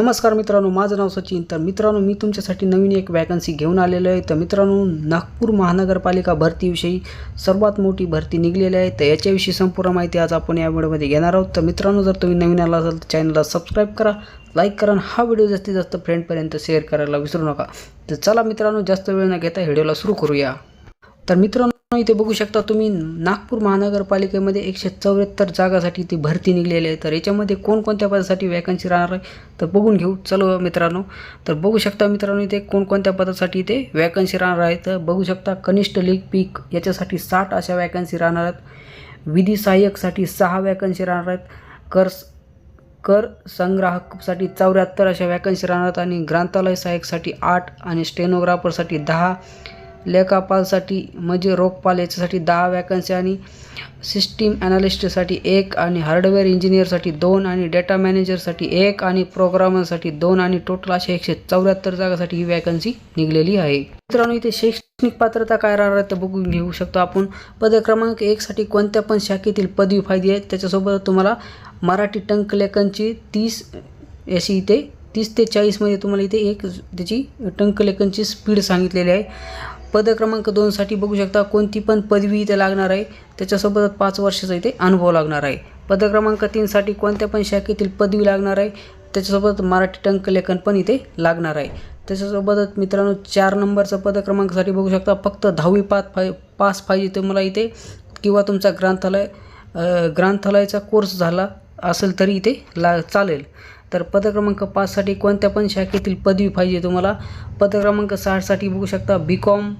नमस्कार मित्रांनो माझं नाव सचिन. तर मित्रांनो मी तुमच्यासाठी नवीन एक वॅकन्सी घेऊन आलेलो आहे. तर मित्रांनो नागपूर महानगरपालिका भरतीविषयी सर्वात मोठी भरती निघलेली आहे. तर याच्याविषयी संपूर्ण माहिती आज आपण या व्हिडिओमध्ये घेणार आहोत. तर मित्रांनो जर तुम्ही नवीन आला असाल तर चॅनलला सबस्क्राईब करा लाईक करा हा व्हिडिओ जास्तीत जास्त फ्रेंडपर्यंत शेअर करायला विसरू नका. तर चला मित्रांनो जास्त वेळ न घेता व्हिडिओला सुरू करूया. तर मित्रांनो इथे बघू शकता तुम्ही नागपूर महानगरपालिकेमध्ये एकशे चौऱ्याहत्तर जागासाठी ती भरती निघलेली आहे. तर याच्यामध्ये कोणकोणत्या पदासाठी वॅकन्सी राहणार आहे तर बघून घेऊ. चलो मित्रांनो तर बघू शकता मित्रांनो इथे कोणकोणत्या पदासाठी इथे वॅकन्सी राहणार आहे. तर बघू शकता कनिष्ठ लीग पीक याच्यासाठी साठ अशा वॅकन्सी राहणार आहेत. विधी सहाय्यकसाठी सहा वॅकन्सी राहणार आहेत. कर कर संग्राहकसाठी चौऱ्याहत्तर अशा वॅकन्सी राहणार आहेत. आणि ग्रंथालय सहाय्यकसाठी आठ आणि स्टेनोग्राफरसाठी दहा. लेखापालसाठी म्हणजे रोखपाल याच्यासाठी दहा वॅकन्सी आणि सिस्टीम ॲनालिस्टसाठी एक आणि हार्डवेअर इंजिनियरसाठी दोन आणि डेटा मॅनेजरसाठी एक आणि प्रोग्रामरसाठी दोन आणि टोटल अशा एकशे चौऱ्याहत्तर जागासाठी ही वॅकन्सी निघलेली आहे. मित्रांनो इथे शैक्षणिक पात्रता काय राहणार ते बघून घेऊ शकतो आपण. पद क्रमांक एकसाठी कोणत्या पण शाखेतील पदवी फायदी आहेत त्याच्यासोबत तुम्हाला मराठी टंकलेखनची तीस अशी इथे तीस ते चाळीसमध्ये तुम्हाला इथे एक त्याची टंकलेखनची स्पीड सांगितलेली आहे. पद क्रमांक दोनसाठी बघू शकता कोणती पण पदवी इथे लागणार आहे. त्याच्यासोबत पाच वर्षाचा इथे अनुभव लागणार आहे. पद क्रमांक तीनसाठी कोणत्या पण शाखेतील पदवी लागणार आहे. त्याच्यासोबत मराठी टंकलेखन पण इथे लागणार आहे. त्याच्यासोबतच मित्रांनो चार नंबरचा पदक्रमांकासाठी बघू शकता फक्त दहावी पाच पाय पास पाहिजे तुम्हाला इथे. किंवा तुमचा ग्रंथालय ग्रंथालयाचा कोर्स झाला असेल तरी इथे ला चालेल. तर पद क्रमांक पाचसाठी कोणत्या पण शाखेतील पदवी पाहिजे तुम्हाला. पद क्रमांक सहासाठी बघू शकता B com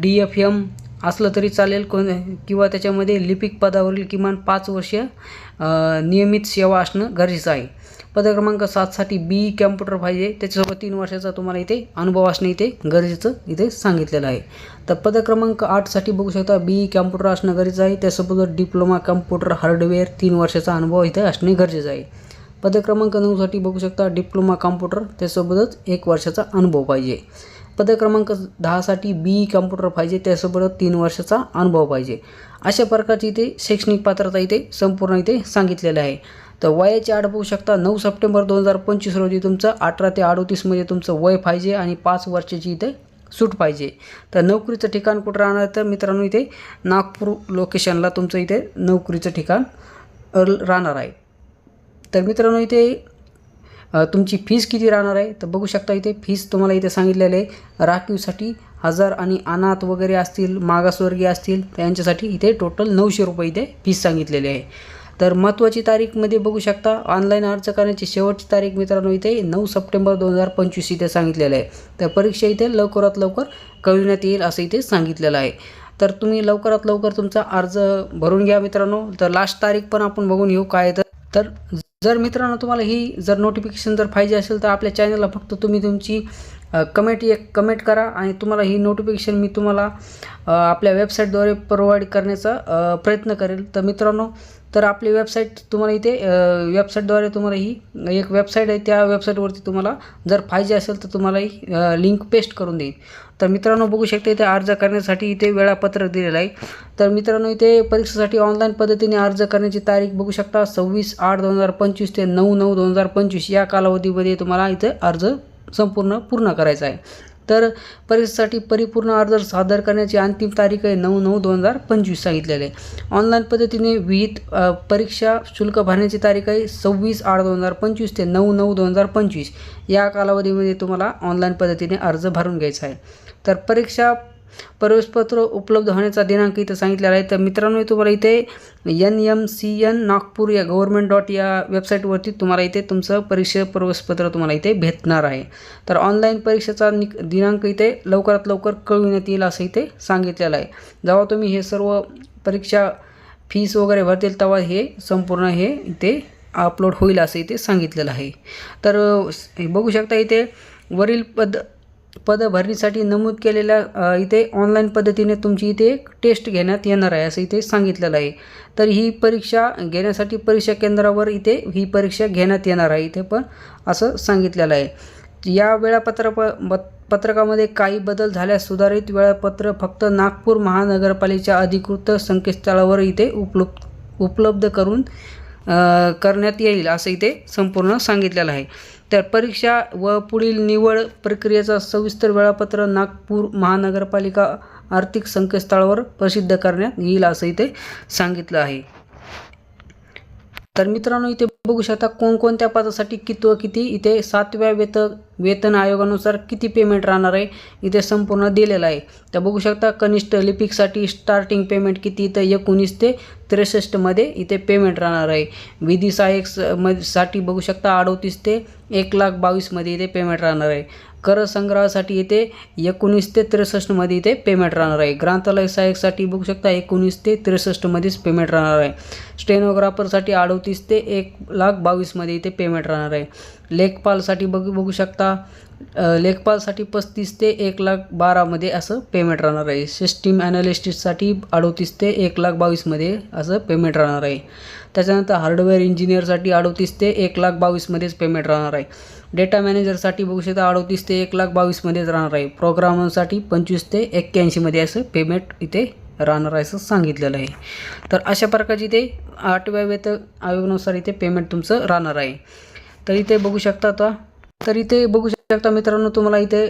D F M असलं तरी चालेल. कोण किंवा त्याच्यामध्ये लिपिक पदावरील किमान पाच वर्ष नियमित सेवा असणं गरजेचं आहे. पद क्रमांक सातसाठी बी कॅम्प्युटर पाहिजे. त्याच्यासोबत तीन वर्षाचा तुम्हाला इथे अनुभव असणं इथे गरजेचं इथे सांगितलेलं आहे. तर पद क्रमांक आठसाठी बघू शकता बी कॅम्प्युटर असणं गरजेचं आहे. त्यासोबत डिप्लोमा कॅम्प्युटर हार्डवेअर तीन वर्षाचा अनुभव इथे असणे गरजेचं आहे. पदक्रमांक नऊसाठी बघू शकता डिप्लोमा कॉम्प्युटर त्यासोबतच एक वर्षाचा अनुभव पाहिजे. पदक्रमांक दहासाठी बी कॉम्प्युटर पाहिजे त्यासोबतच तीन वर्षाचा अनुभव पाहिजे. अशा प्रकारची इथे शैक्षणिक पात्रता इथे संपूर्ण इथे सांगितलेलं आहे. तर वयाची आड बघू शकता नऊ सप्टेंबर दोन हजार पंचवीस रोजी तुमचं अठरा ते अडोतीसमध्ये तुमचं वय पाहिजे आणि पाच वर्षाची इथे सूट पाहिजे. तर नोकरीचं ठिकाण कुठं राहणार तर मित्रांनो इथे नागपूर लोकेशनला तुमचं इथे नोकरीचं ठिकाण राहणार आहे. तर मित्रांनो इथे तुमची फीस किती राहणार आहे? तर बघू शकता इथे फीस तुम्हाला इथे सांगितलेलं आहे. राखीवसाठी हजार आणि अनाथ वगैरे असतील मागासवर्गीय असतील त्यांच्यासाठी इथे टोटल नऊशे रुपये इथे फीस सांगितलेली आहे. तर महत्त्वाची तारीखमध्ये बघू शकता ऑनलाईन अर्ज करण्याची शेवटची तारीख मित्रांनो इथे नऊ सप्टेंबर दोन हजार पंचवीस इथे सांगितलेलं आहे. तर परीक्षा इथे लवकरात लवकर कळविण्यात येईल असं इथे सांगितलेलं आहे. तर तुम्ही लवकरात लवकर तुमचा अर्ज भरून घ्या मित्रांनो. तर लास्ट तारीख पण आपण बघून घेऊ काय तर तर जर मित्रांनो तुम्हाला ही जर नोटिफिकेशन जर पाहिजे असेल तर आपल्या चॅनलला फक्त तुम्ही तुमची कमेंट एक कमेंट करा आणि तुम्हाला ही नोटिफिकेशन मी तुम्हाला आपल्या वेबसाईटद्वारे प्रोव्हाइड करण्याचा प्रयत्न करेल. तर मित्रांनो तर आपली वेबसाईट तुम्हाला इथे वेबसाईटद्वारे तुम्हाला ही एक वेबसाईट आहे त्या वेबसाईटवरती तुम्हाला जर पाहिजे असेल तर तुम्हाला ही लिंक पेस्ट करून देईल. तर मित्रांनो बघू शकता इथे अर्ज करण्यासाठी इथे वेळापत्रक दिलेलं आहे. तर मित्रांनो इथे परीक्षेसाठी ऑनलाईन पद्धतीने अर्ज करण्याची तारीख बघू शकता सव्वीस आठ दोन हजार पंचवीस ते नऊ नऊ दोन हजार पंचवीस या कालावधीमध्ये तुम्हाला इथे अर्ज संपूर्ण पूर्ण करायचा आहे. तर परीक्षेसाठी परिपूर्ण अर्ज सादर करण्याची अंतिम तारीख आहे नऊ नऊ दोन हजार पंचवीस सांगितलेले आहे. ऑनलाईन पद्धतीने विहित परीक्षा शुल्क भरण्याची तारीख आहे सव्वीस आठ दोन हजार पंचवीस ते नऊ नऊ दोन हजार पंचवीस. या कालावधीमध्ये तुम्हाला ऑनलाईन पद्धतीने अर्ज भरून घ्यायचा आहे. तर परीक्षा प्रवेशपत्र उपलब्ध होण्याचा दिनांक इथं सांगितलेला आहे. तर मित्रांनो तुम्हाला इथे N M C N Nagpur या गव्हर्मेंट डॉट या वेबसाईटवरती तुम्हाला इथे तुमचं परीक्षा प्रवेशपत्र तुम्हाला इथे भेटणार आहे. तर ऑनलाईन परीक्षेचा निक दिनांक इथे लवकरात लवकर कळविण्यात येईल असं इथे सांगितलेलं आहे. जेव्हा तुम्ही हे सर्व परीक्षा फीस वगैरे भरतील तेव्हा हे संपूर्ण हे इथे अपलोड होईल असं इथे सांगितलेलं आहे. तर बघू शकता इथे वरील पद पद भरणीसाठी नमूद केलेल्या इथे ऑनलाईन पद्धतीने तुमची इथे एक टेस्ट घेण्यात येणार आहे असं इथे सांगितलेलं आहे. तर ही परीक्षा घेण्यासाठी परीक्षा केंद्रावर इथे ही परीक्षा घेण्यात येणार आहे इथे पण असं सांगितलेलं आहे. या वेळापत्र प पत्रकामध्ये काही बदल झाल्यास सुधारित वेळापत्र फक्त नागपूर महानगरपालिकेच्या अधिकृत संकेतस्थळावर इथे उपलब्ध उपलब्ध करून करण्यात येईल असं इथे संपूर्ण सांगितलेलं आहे. तर परीक्षा व पुढील निवड प्रक्रियेचा सविस्तर वेळापत्र नागपूर महानगरपालिका आर्थिक संकेतस्थळावर प्रसिद्ध करण्यात येईल असं इथे सांगितलं आहे. तर मित्रांनो इथे बघू शकता कोणकोणत्या पदासाठी किती व किती इथे सातव्या वेत वेतन आयोगानुसार किती पेमेंट राहणार आहे इथे संपूर्ण दिलेलं आहे. तर बघू शकता कनिष्ठ लिपिकसाठी स्टार्टिंग पेमेंट किती इथं एकोणीस ते त्रेसष्टमध्ये इथे पेमेंट राहणार आहे. विधी सहाय्यक स- म- साठी बघू शकता अडोतीस ते एक लाख बावीसमध्ये इथे पेमेंट राहणार आहे. कर संग्रहासाठी इथे एकोणीस ते त्रेसष्टमध्ये इथे पेमेंट राहणार आहे. ग्रंथालय सहाय्यकसाठी बघू शकता एकोणीस ते त्रेसष्टमध्येच पेमेंट राहणार आहे. स्टेनोग्राफरसाठी अडतीस ते एक लाख बावीसमध्ये इथे पेमेंट राहणार आहे. लेखपालसाठी बघू बघू शकता लेखपालसाठी पस्तीस ते एक लाख बारामध्ये असं पेमेंट राहणार आहे. सिस्टीम ॲनालिस्टिससाठी अडतीस ते एक लाख बावीसमध्ये असं पेमेंट राहणार आहे. त्याच्यानंतर हार्डवेअर इंजिनियरसाठी अडतीस ते एक लाख बावीसमध्येच पेमेंट राहणार आहे. डेटा मॅनेजरसाठी बघू शकता अडतीस ते एक लाख बावीसमध्येच राहणार आहे. प्रोग्रामरसाठी पंचवीस ते एक्क्याऐंशीमध्ये असं पेमेंट इथे राहणार आहे असं सांगितलेलं आहे. तर अशा प्रकारची इथे आठव्या वेत आयोगानुसार इथे पेमेंट तुमचं राहणार आहे. तर इथे बघू शकता आता तर इथे बघू शकता मित्रांनो तुम्हाला इथे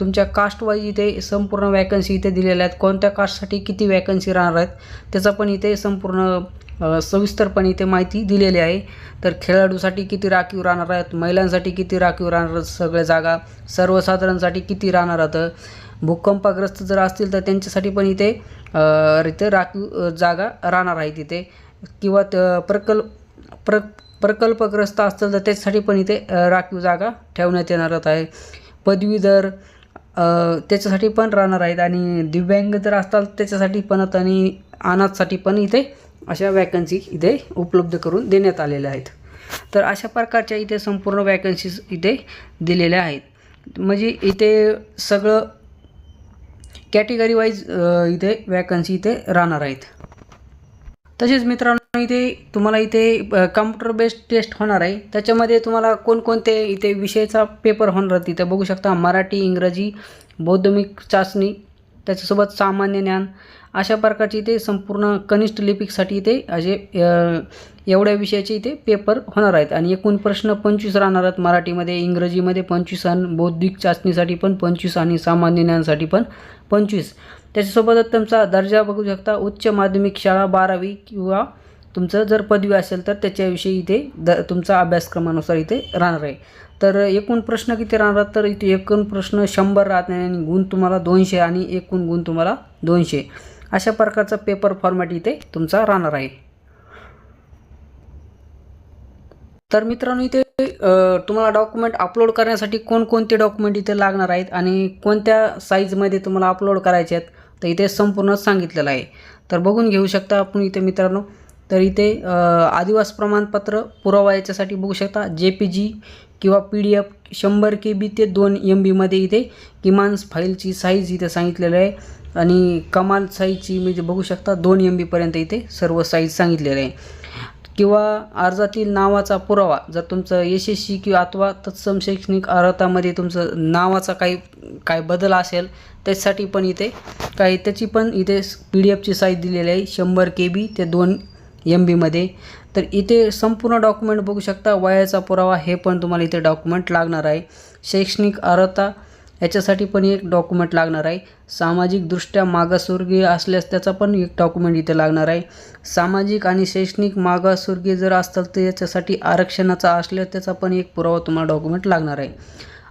तुमच्या कास्ट वाईज इथे संपूर्ण वॅकन्सी इथे दिलेल्या आहेत. कोणत्या कास्टसाठी किती वॅकन्सी राहणार आहेत त्याचा पण इथे संपूर्ण सविस्तरपणे इथे माहिती दिलेली आहे. तर खेळाडूसाठी किती राखीव राहणार आहेत? महिलांसाठी किती राखीव राहणार आहेत सगळ्या जागा? सर्वसाधारणसाठी किती राहणार आहेत? भूकंपग्रस्त जर असतील तर त्यांच्यासाठी पण इथे इथे राखीव जागा राहणार आहेत इथे. किंवा प्रकल्प प्र प्रकल्पग्रस्त असतील तर त्याच्यासाठी पण इथे राखीव जागा ठेवण्यात येणार आहे पदवीधर त्याच्यासाठी पण राहणार आहेत. आणि दिव्यांग जर असतात त्याच्यासाठी पण आणि अनाथसाठी पण इथे अशा वॅकन्सी इथे उपलब्ध करून देण्यात आलेल्या आहेत. तर अशा प्रकारच्या इथे संपूर्ण वॅकन्सीज इथे दिलेल्या आहेत. म्हणजे इथे सगळं कॅटेगरी वाईज इथे वॅकन्सी इथे राहणार आहेत. तसेच मित्रांनो इथे तुम्हाला इथे कम्प्युटर बेस्ड टेस्ट होणार आहे. त्याच्यामध्ये तुम्हाला कोणकोणते इथे विषयाचा पेपर होणार तिथे बघू शकता मराठी इंग्रजी बौद्धमिक चाचणी त्याच्यासोबत सामान्य ज्ञान अशा प्रकारचे इथे संपूर्ण कनिष्ठ लिपिकसाठी इथे असे एवढ्या विषयाचे इथे पेपर होणार आहेत. आणि एकूण प्रश्न पंचवीस राहणार आहेत मराठीमध्ये इंग्रजीमध्ये पंचवीस आणि बौद्धिक चाचणीसाठी पण पंचवीस आणि सामान्य ज्ञानसाठी पण पंचवीस. त्याच्यासोबतच तुमचा दर्जा बघू शकता उच्च माध्यमिक शाळा बारावी किंवा तुमचं जर पदवी असेल तर त्याच्याविषयी इथे द तुमचा अभ्यासक्रमानुसार इथे राहणार आहे. तर एकूण प्रश्न किती राहणार? तर इथे एकूण प्रश्न शंभर राहत आणि गुण तुम्हाला दोनशे आणि एकूण गुण तुम्हाला दोनशे. अशा प्रकारचा पेपर फॉर्मॅट इथे तुमचा राहणार आहे. तर मित्रांनो इथे तुम्हाला डॉक्युमेंट अपलोड करण्यासाठी कोणकोणते डॉक्युमेंट इथे लागणार आहेत आणि कोणत्या साईजमध्ये तुम्हाला अपलोड करायचे आहेत तर इथे संपूर्ण सांगितलेलं आहे. तर बघून घेऊ शकता आपण इथे मित्रांनो. तर इथे आदिवास प्रमाणपत्र पुरावा याच्यासाठी बघू शकता. जे पी जी किंवा पी डी एफ शंभर के बी ते दोन एम बीमध्ये इथे किमान फाईलची साईज इथे सांगितलेलं आहे. आणि कमाल साईजची म्हणजे बघू शकता दोन एम बीपर्यंत इथे सर्व साईज सांगितलेलं आहे. किंवा अर्जातील नावाचा पुरावा जर तुमचं एस एस सी किंवा अथवा तत्सम शैक्षणिक अर्हतामध्ये तुमचं नावाचा काही काय बदल असेल त्यासाठी पण इथे काही त्याची पण इथे पी डी एफची साईज दिलेली आहे. शंभर के बी ते दोन एम बीमध्ये तर इथे संपूर्ण डॉक्युमेंट बघू शकता. वयाचा पुरावा हे पण तुम्हाला इथे डॉक्युमेंट लागणार आहे. शैक्षणिक अर्हता याच्यासाठी पण एक डॉक्युमेंट लागणार आहे. सामाजिकदृष्ट्या मागासवर्गीय असल्यास त्याचा पण एक डॉक्युमेंट इथे लागणार आहे. सामाजिक आणि शैक्षणिक मागासवर्गीय जर असतात तर याच्यासाठी आरक्षणाचा असल्यास त्याचा पण एक पुरावा तुम्हाला डॉक्युमेंट लागणार आहे.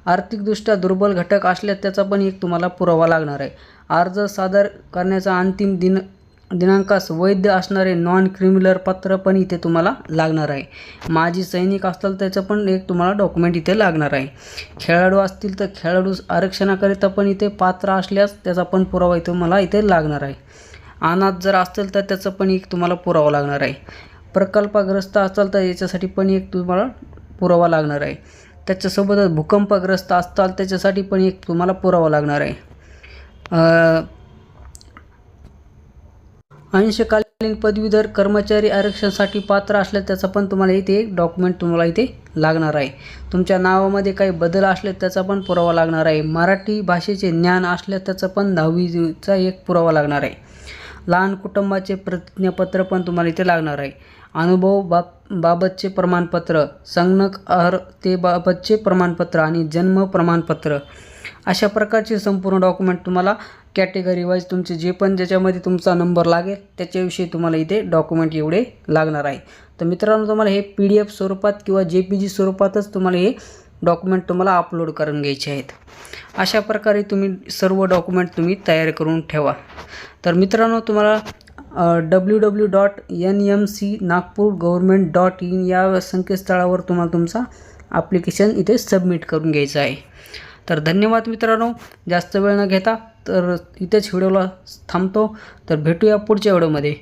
आर्थिकदृष्ट्या दुर्बल घटक असल्यास त्याचा पण एक तुम्हाला पुरावा लागणार आहे. अर्ज सादर करण्याचा अंतिम दिन दिनांकास वैध असणारे नॉन क्रिमिनल पत्र पण इथे तुम्हाला लागणार आहे. माजी सैनिक असतील त्याचं पण एक तुम्हाला डॉक्युमेंट इथे लागणार आहे. खेळाडू असतील तर खेळाडू आरक्षणाकरिता पण इथे पात्र असल्यास त्याचा पण पुरावा इथे मला इथे लागणार आहे. अनाथ जर असतील तर त्याचं पण एक तुम्हाला पुरावा लागणार आहे. प्रकल्पग्रस्त असाल तर याच्यासाठी पण एक तुम्हाला पुरावा लागणार आहे. त्याच्यासोबतच भूकंपग्रस्त असताल त्याच्यासाठी पण एक तुम्हाला पुरावा लागणार आहे. अंशकालीन पदवीधर कर्मचारी आरक्षणासाठी पात्र असल्यास त्याचा पण तुम्हाला इथे एक डॉक्युमेंट तुम्हाला इथे लागणार आहे. तुमच्या नावामध्ये काही बदल असले त्याचा पण पुरावा लागणार आहे. मराठी भाषेचे ज्ञान असल्यास त्याचा पण दहावीचा एक पुरावा लागणार आहे. लहान कुटुंबाचे प्रतिज्ञापत्र पण तुम्हाला इथे लागणार आहे. अनुभव बाब बाबतचे प्रमाणपत्र संगणक अर्हतेबाबतचे प्रमाणपत्र आणि जन्म प्रमाणपत्र. अशा प्रकारचे संपूर्ण डॉक्युमेंट तुम्हाला कॅटेगरी वाईज तुमचे जे पण ज्याच्यामध्ये तुमचा नंबर लागेल त्याच्याविषयी तुम्हाला इथे डॉक्युमेंट एवढे लागणार आहे. तर मित्रांनो तुम्हाला हे पी डी एफ स्वरूपात किंवा जे पी जी स्वरूपातच तुम्हाला हे डॉक्युमेंट तुम्हाला अपलोड करून घ्यायचे आहेत. अशा प्रकारे तुम्ही सर्व डॉक्युमेंट तुम्ही तयार करून ठेवा. तर मित्रांनो तुम्हाला W W dot N M C Nagpur government dot in या संकेतस्थळावर तुम्हाला तुमचा ॲप्लिकेशन इथे सबमिट करून घ्यायचं आहे. तर धन्यवाद मित्रांनो. जास्त वेळ न घेता तर इथेच व्हिडिओला थांबतो. तर भेटूया पुढच्या व्हिडिओमध्ये.